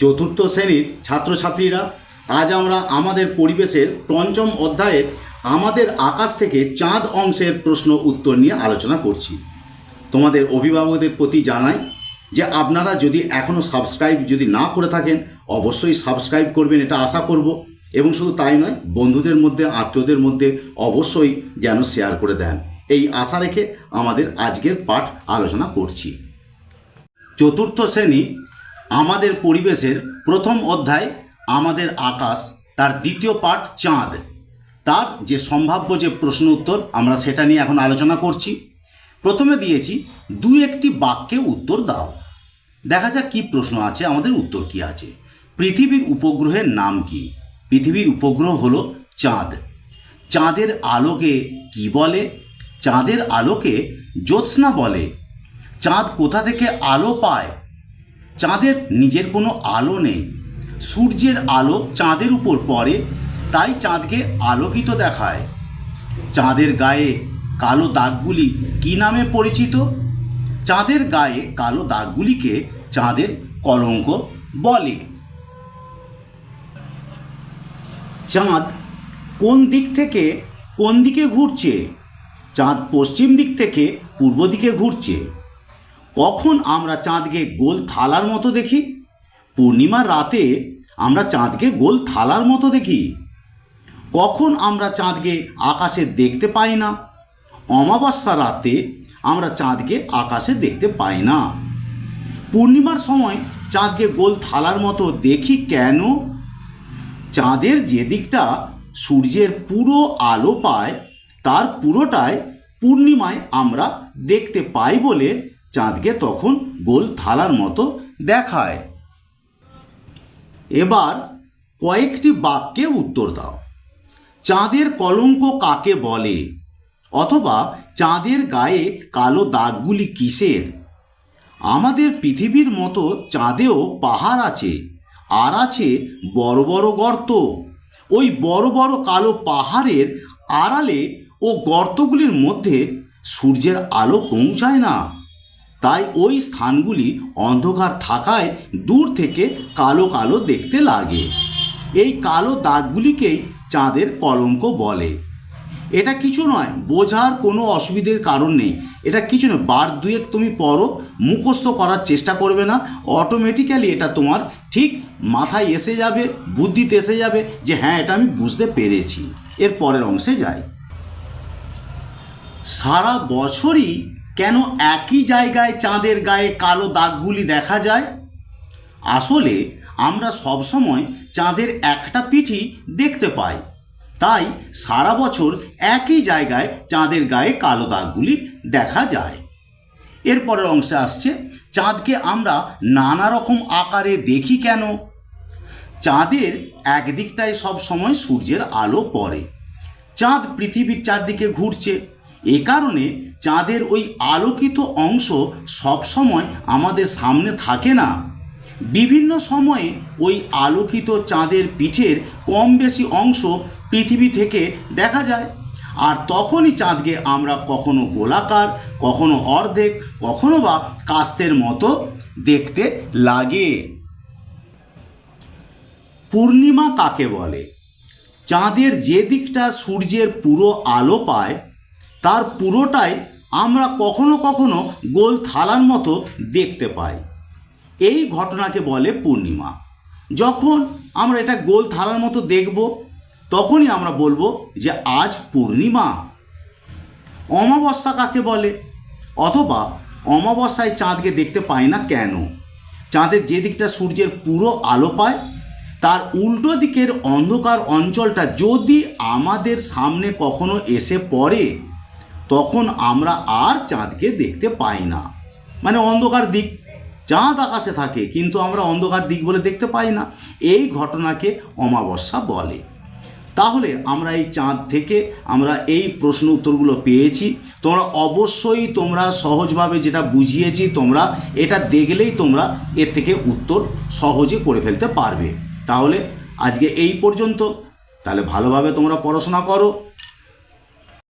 চতুর্থ শ্রেণির ছাত্রছাত্রীরা, আজ আমরা আমাদের পরিবেশের পঞ্চম অধ্যায়ের আমাদের আকাশ থেকে চাঁদ অংশের প্রশ্ন উত্তর নিয়ে আলোচনা করছি। তোমাদের অভিভাবকদের প্রতি জানাই যে আপনারা যদি এখনও সাবস্ক্রাইব যদি না করে থাকেন, অবশ্যই সাবস্ক্রাইব করবেন, এটা আশা করব। এবং শুধু তাই নয়, বন্ধুদের মধ্যে, আত্মীয়দের মধ্যে অবশ্যই যেন শেয়ার করে দেন। এই আশা রেখে আমাদের আজকের পাঠ আলোচনা করছি। চতুর্থ শ্রেণি আমাদের পরিবেশের প্রথম অধ্যায়, আমাদের আকাশ, তার দ্বিতীয় পাঠ চাঁদ। তার যে সম্ভাব্য যে প্রশ্ন উত্তর, আমরা সেটা নিয়ে এখন আলোচনা করছি। প্রথমে দিয়েছি, দু একটি বাক্যে উত্তর দাও। দেখা যাক কী প্রশ্ন আছে, আমাদের উত্তর কি আছে। পৃথিবীর উপগ্রহের নাম কি? পৃথিবীর উপগ্রহ হলো চাঁদ। চাঁদের আলোকে কি বলে? চাঁদের আলোকে জ্যোৎস্না বলে। চাঁদ কোথা থেকে আলো পায়? চাঁদের নিজের কোনো আলো নেই। সূর্যের আলো চাঁদের উপর পড়ে, তাই চাঁদকে আলোকিত দেখায়। চাঁদের গায়ে কালো দাগগুলি কি নামে পরিচিত? চাঁদের গায়ে কালো দাগগুলিকে চাঁদের কলঙ্ক বলে। চাঁদ কোন দিক থেকে কোন দিকে ঘুরছে? চাঁদ পশ্চিম দিক থেকে পূর্ব দিকে ঘুরছে। কখন আমরা চাঁদকে গোল থালার মতো দেখি? পূর্ণিমার রাতে আমরা চাঁদকে গোল থালার মতো দেখি। কখন আমরা চাঁদকে আকাশে দেখতে পাই না? অমাবস্যা রাতে আমরা চাঁদকে আকাশে দেখতে পাই না। পূর্ণিমার সময় চাঁদকে গোল থালার মতো দেখি কেন? চাঁদের যে দিকটা সূর্যের পুরো আলো পায়, তার পুরোটাই পূর্ণিমায় আমরা দেখতে পাই বলে চাঁদকে তখন গোল থালার মতো দেখায়। এবার কয়েকটি বাক্যে উত্তর দাও। চাঁদের কলঙ্ক কাকে বলে? অথবা চাঁদের গায়ে কালো দাগগুলি কিসের? আমাদের পৃথিবীর মতো চাঁদেও পাহাড় আছে, আর আছে বড় বড় গর্ত। ওই বড় বড় কালো পাহাড়ের আড়ালে ও গর্তগুলির মধ্যে সূর্যের আলো পৌঁছায় না। তাই ওই স্থানগুলি অন্ধকার থাকায় দূর থেকে কালো কালো দেখতে লাগে। এই কালো দাগগুলিকেই চাঁদের কলঙ্ক বলে। এটা কিছু নয়, বোঝার কোনো অসুবিধের কারণ নেই। এটা কিছু নয়, বার দুয়েক তুমি পড়ো, মুখস্থ করার চেষ্টা করবে না। অটোমেটিক্যালি এটা তোমার ঠিক মাথায় এসে যাবে, বুদ্ধিতে এসে যাবে যে হ্যাঁ এটা আমি বুঝতে পেরেছি। এর পরের অংশে যাই। সারা বছরই কেন একই জায়গায় চাঁদের গায়ে কালো দাগগুলি দেখা যায়? আসলে আমরা সবসময় চাঁদের একটা পিঠি দেখতে পাই। তাই সারা বছর একই জায়গায় চাঁদের গায়ে কালো দাগগুলি দেখা যায়। এরপরের অংশে আসছে, চাঁদকে আমরা নানা রকম আকারে দেখি কেন? চাঁদের একদিকটায় সব সময় সূর্যের আলো পড়ে। চাঁদ পৃথিবীর চারদিকে ঘুরছে এ কারণে চাঁদের ওই আলোকিত অংশ সব সময় আমাদের সামনে থাকে না। বিভিন্ন সময়ে ওই আলোকিত চাঁদের পিঠের কম বেশি অংশ পৃথিবী থেকে দেখা যায়। আর তখনই চাঁদকে আমরা কখনো গোলাকার, কখনো অর্ধেক, কখনো বা কাস্তের মতো দেখতে লাগে। পূর্ণিমা কাকে বলে? চাঁদের যে দিকটা সূর্যের পুরো আলো পায় তার পুরোটাই আমরা কখনো কখনো গোল থালার মতো দেখতে পাই। এই ঘটনাকে বলে পূর্ণিমা। যখন আমরা এটা গোল থালার মতো দেখব, তখনই আমরা বলব যে আজ পূর্ণিমা। অমাবস্যা কাকে বলে? অথবা অমাবস্যায় চাঁদকে দেখতে পাই না কেন? চাঁদের যে দিকটা সূর্যের পুরো আলো পায়, তার উল্টো দিকের অন্ধকার অঞ্চলটা যদি আমাদের সামনে কখনো এসে পড়ে তখন আমরা আর চাঁদকে দেখতে পাই না। মানে অন্ধকার দিক, চাঁদ আকাশে থাকে, কিন্তু আমরা অন্ধকার দিক বলে দেখতে পাই না। এই ঘটনাকে অমাবস্যা বলে। তাহলে আমরা এই চাঁদ থেকে আমরা এই প্রশ্ন উত্তরগুলো পেয়েছি। তোমরা অবশ্যই তোমরা সহজভাবে যেটা বুঝিয়েছি, তোমরা এটা দেখলেই তোমরা এর থেকে উত্তর সহজে করে ফেলতে পারবে। তাহলে আজকে এই পর্যন্ত। তাহলে ভালোভাবে তোমরা পড়াশোনা করো।